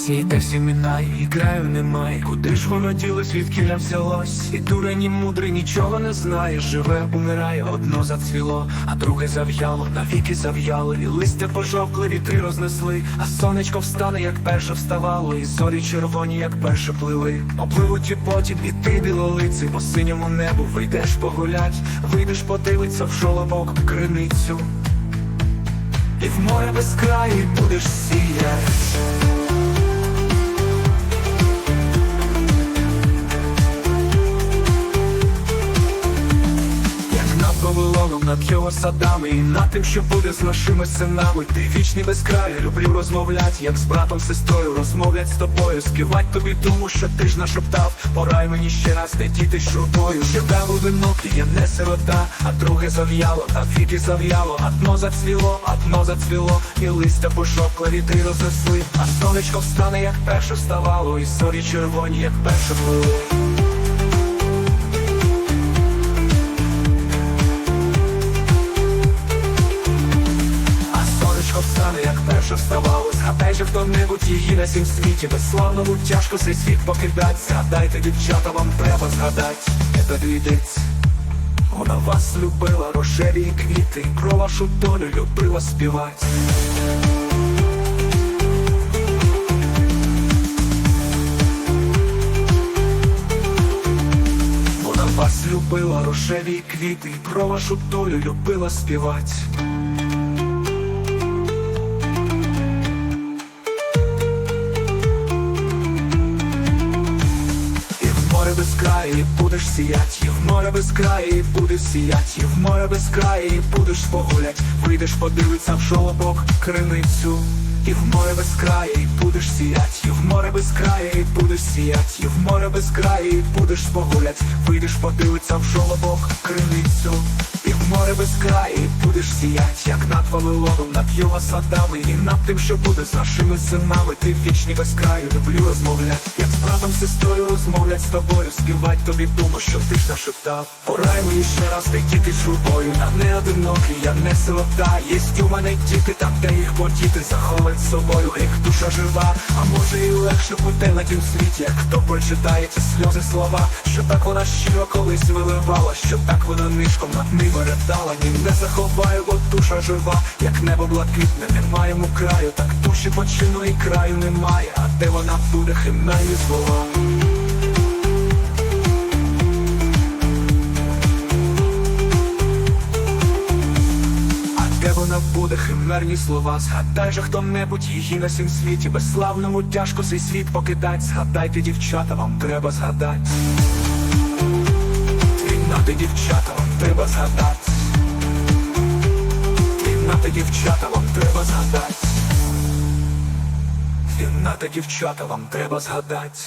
Всі йде всі і краю немає. Куди ж воно ділось, звідки взялось? І дурень, і мудрий нічого не знає. Живе, умирає, одно зацвіло, а друге зав'яло, навіки зав'яло, і листя пожовкли, вітри рознесли, а сонечко встане, як перше вставало, і зорі червоні, як перше плили. Опливуть і потім, і ти білолиці, по синьому небу вийдеш погулять, вийдеш подивиться в жолобок криницю. І в море без краю будеш сіять. Як над його садами І над тим, що буде з нашими синами. Ти вічний без краю, люблю розмовлять Як з братом, сестрою. Розмовлять з тобою Співать тобі думу, що ти ж нашептав Порай мені ще раз не діти шурбою Ще дав одинокий, я не сирота. А друге зав'яло, а віки зав'яло. Одно зацвіло, одно зацвіло. І листя пожовкло, вітри рознесли. А сонечко встане, як перше вставало. І зорі червоні, як перше плили встане, як перше вставало Згадай же хто-небудь її на сім світі Безславному тяжко цей світ покидать. Згадайте, дівчата, вам треба згадать. Это дивіться Вона вас любила, рожеві квіти. Про вашу долю любила співать. Вас любила, рожеві квіти. Про вашу долю любила співать і будеш сіять, і в море без краю і будеш сіять, і в море без краю і будеш погулять, вийдеш подивиться в жолобок криницю. І в море без краю і будеш сіять, і в море без краю і будеш сіять, і в море без краю і будеш погулять, вийдеш подивиться в жолобок криницю. І в море без краю і будеш сіять, як над Вавилоном, над його садами, і над тим, що буде з нашими синами. Ти вічний без краю, люблю розмовлять, як з братом, сестрою розмовлять з тобою, співать тобі думу, що ти ж нашептав. Порай мені ще раз ти діти шурбою, на не одинокий, я не сирота. Єсть у мене діти, там де їх подіти, заховать з собою, як душа жива. А може і легше буде на тім світі, як хто прочитає ці сльози слова, що так вона щиро колись виливала, що так вона нишком над ними ридала, ні не заховаю, бо душа жива, як небо блакитне, немає йому краю, так душі почину і краю немає, а де вона буде химельні слова. А де вона буде химерні слова? Згадай же хто-небудь її на сім світі, безславному тяжко цей світ покидать. Згадайте, дівчата, вам треба згадать. Війнати дівчата, вам треба згадати. Дівчата, вам треба згадать. Війнати дівчата, вам треба згадати.